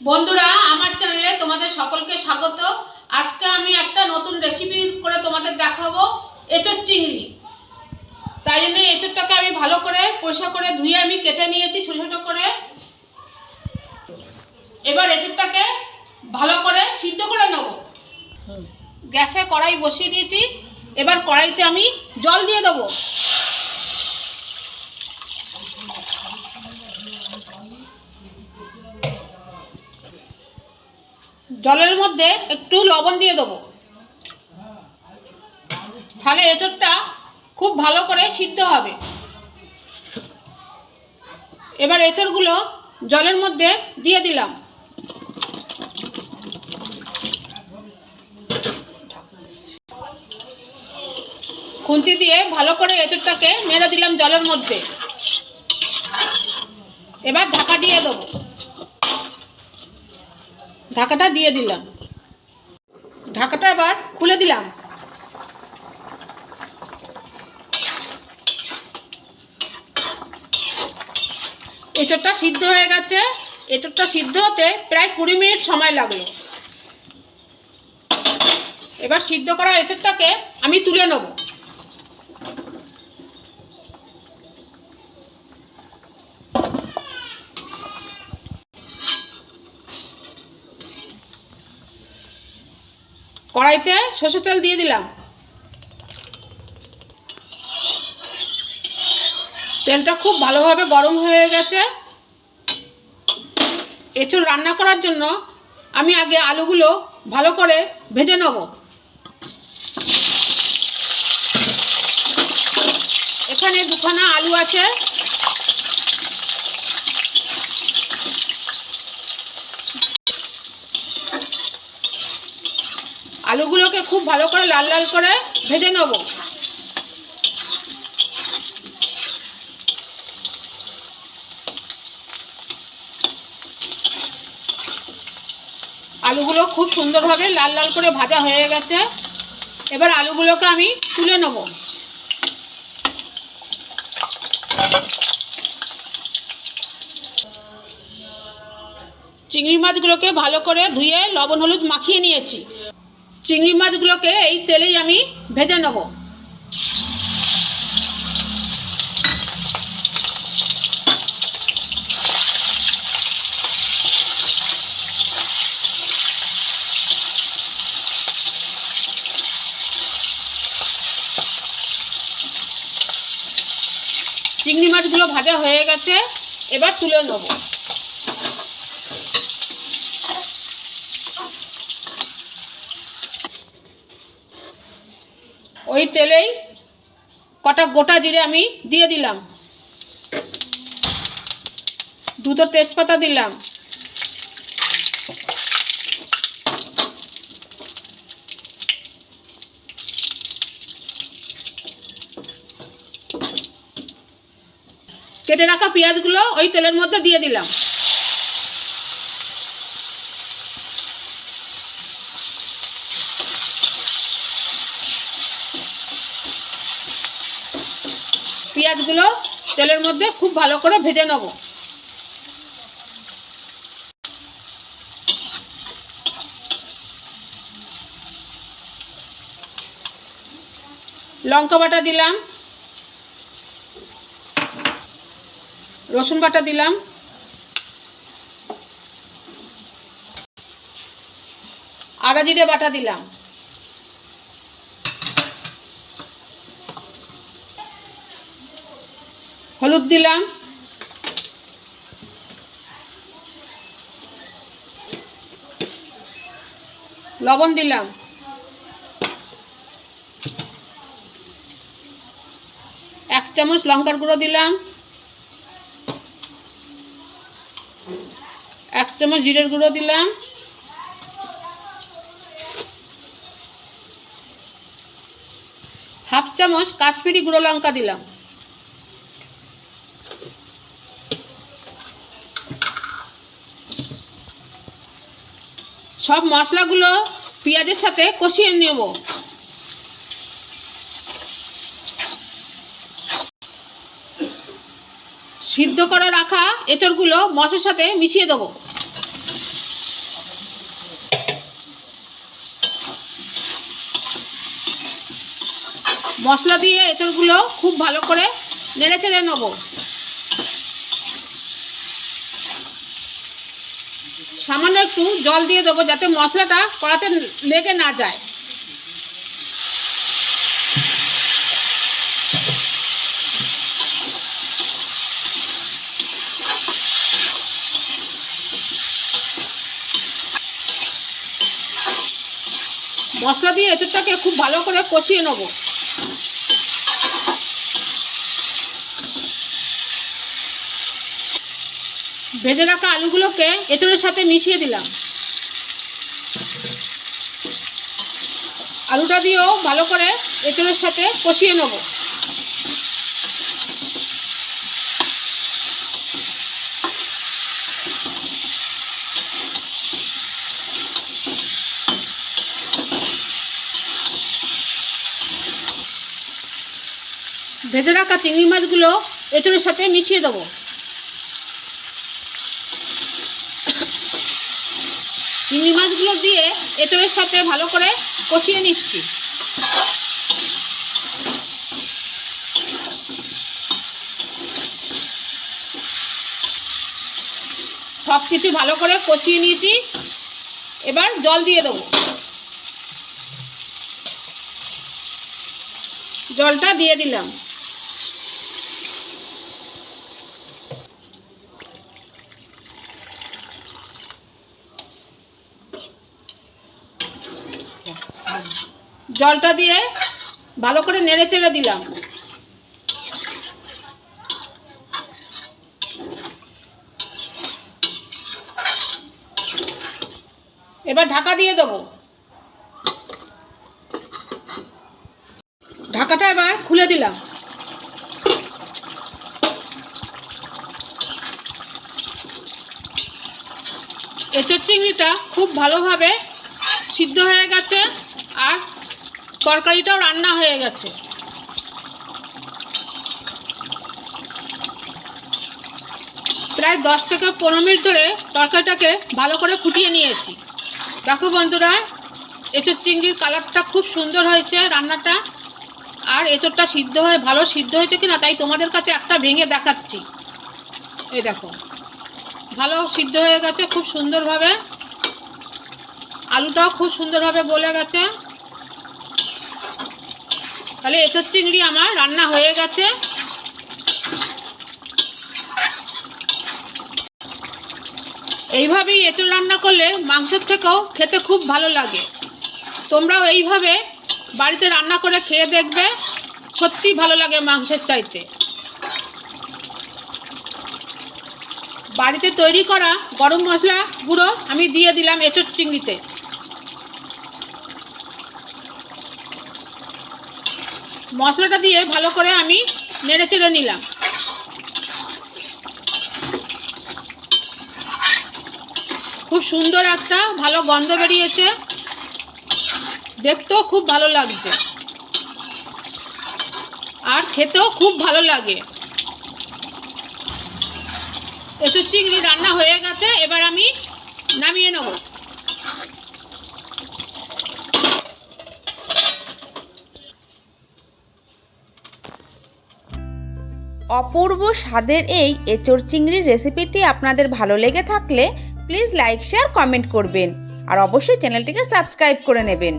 বন্ধুরা, আমার চ্যানেলে তোমাদের সকলকে স্বাগত। আজকে আমি একটা নতুন রেসিপি করে তোমাদের দেখাবো এঁচোর চিংড়ি। তাই জন্য এঁচোরটাকে আমি ভালো করে পরিষ্কার করে ধুয়ে আমি কেটে নিয়েছি ছোটো ছোটো করে। এবার এঁচোরটাকে ভালো করে সিদ্ধ করে নেব। গ্যাসে কড়াই বসিয়ে দিয়েছি। এবার কড়াইতে আমি জল দিয়ে দেবো। জলের মধ্যে একটু লবণ দিয়ে দেবো। তাহলে এঁচোড়টা খুব ভালো করে সিদ্ধ হবে। এবার এঁচোড়গুলো জলের মধ্যে দিয়ে দিলাম। খুন্তি দিয়ে ভালো করে এঁচোড়টাকে নেড়ে দিলাম জলের মধ্যে। এবার ঢাকা দিয়ে দেবো। ঢাকাটা দিয়ে দিলাম। ঢাকাটা এবার খুলে দিলাম। এঁচোড়টা সিদ্ধ হয়ে গেছে। এঁচোড়টা সিদ্ধ হতে প্রায় কুড়ি মিনিট সময় লাগল। এবার সিদ্ধ করা এঁচোড়টাকে আমি তুলে নেব। কড়াইতে সরষের তেল দিয়ে দিলাম। তেলটা খুব ভালোভাবে গরম হয়ে গেছে। এঁচুর রান্না করার জন্য আমি আগে আলুগুলো ভালো করে ভেজে নেব। এখানে দুখানা আলু আছে। আলুগুলোকে খুব ভালো করে লাল লাল করে ভেজে নেব। আলুগুলো খুব সুন্দরভাবে লাল লাল করে ভাজা হয়ে গেছে। এবার আলুগুলোকে আমি তুলে নেব। চিংড়ি মাছগুলোকে ভালো করে ধুয়ে লবণ হলুদ মাখিয়ে নিয়েছি। চিংড়ি মাছগুলোকে এই তেলেই আমি ভেজে নেব। চিংড়ি মাছগুলো ভাজা হয়ে গেছে, এবার তুলে নেব। ওই তেলেই কটা গোটা জিরে আমি দিয়ে দিলাম। দুটো তেজপাতা দিলাম। কেটে রাখা পেঁয়াজগুলো ওই তেলের মধ্যে দিয়ে দিলাম। পেঁয়াজগুলো তেলের মধ্যে খুব ভালো করে ভেজে নেব। লঙ্কা বাটা দিলাম। রসুন বাটা দিলাম। আদা জিরে বাটা দিলাম। হলুদ দিলাম। লবণ দিলাম। এক চামচ লঙ্কার গুঁড়ো দিলাম। এক চামচ জিরের গুঁড়ো দিলাম। হাফ চামচ কাশ্মীরি গুঁড়ো লঙ্কা দিলাম। সব মশলাগুলো পেঁয়াজের সাথে কষিয়ে নেব। সিদ্ধ করে রাখা এঁচড়গুলো মশের সাথে মিশিয়ে দেব। মশলা দিয়ে এঁচড়গুলো খুব ভালো করে নেড়ে চেড়ে নেব। সামান্য একটু জল দিয়ে দেবো যাতে মশলাটা কড়াতে লেগে না যায়। মশলা দিয়ে এঁচড়টাকে খুব ভালো করে কষিয়ে নেব। ভেজে রাখা আলুগুলোকে এঁচড়ের সাথে মিশিয়ে দিলাম। আলুটা দিয়েও ভালো করে এঁচড়ের সাথে কষিয়ে নেব। ভেজে রাখা চিংড়ি মাছগুলো এঁচড়ের সাথে মিশিয়ে দেবো। চিংড়ি মাছগুলো দিয়ে এঁচড়ের সাথে ভালো করে কষিয়ে নিচ্ছি। সব কিছু ভালো করে কষিয়ে নিয়েছি। এবার জল দিয়ে দেবো। জলটা দিয়ে দিলাম। জলটা দিয়ে ভালো করে নেড়ে চেড়ে দিলাম। এবার ঢাকা দিয়ে দেবো। ঢাকাটা এবার খুলে দিলাম। এঁচোর চিংড়িটা খুব ভালোভাবে সিদ্ধ হয়ে গেছে। তরকারিটাও রান্না হয়ে গেছে। প্রায় দশ থেকে পনেরো মিনিট ধরে তরকারিটাকে ভালো করে ফুটিয়ে নিয়েছি। দেখো বন্ধুরা, এঁচোর চিংড়ির কালারটা খুব সুন্দর হয়েছে রান্নাটা, আর এঁচোরটা সিদ্ধ হয়ে ভালো সিদ্ধ হয়েছে কিনা তাই তোমাদের কাছে একটা ভেঙে দেখাচ্ছি। এই দেখো, ভালো সিদ্ধ হয়ে গেছে খুব সুন্দরভাবে। আলুটাও খুব সুন্দরভাবে গলে গেছে। তাহলে এঁচোর চিংড়ি আমার রান্না হয়ে গেছে। এইভাবেই এঁচোড় রান্না করলে মাংসের থেকেও খেতে খুব ভালো লাগে। তোমরাও এইভাবে বাড়িতে রান্না করে খেয়ে দেখবে সত্যি ভালো লাগে মাংসের চাইতে। বাড়িতে তৈরি করা গরম মশলা গুঁড়ো আমি দিয়ে দিলাম এঁচোড় চিংড়িতে। মশলাটা দিয়ে ভালো করে আমি নেড়ে চেড়ে নিলাম। খুব সুন্দর একটা ভালো গন্ধ বেরিয়েছে। দেখতেও খুব ভালো লাগছে। আর খেতেও খুব ভালো লাগে। এঁচুর চিংড়ি রান্না হয়ে গেছে, এবার আমি নামিয়ে নেব। অপূর্ব স্বাদের এই এঁচোর চিংড়ির রেসিপিটি আপনাদের ভালো লেগে থাকলে প্লিজ লাইক শেয়ার কমেন্ট করবেন। আর অবশ্যই চ্যানেলটিকে সাবস্ক্রাইব করে নেবেন।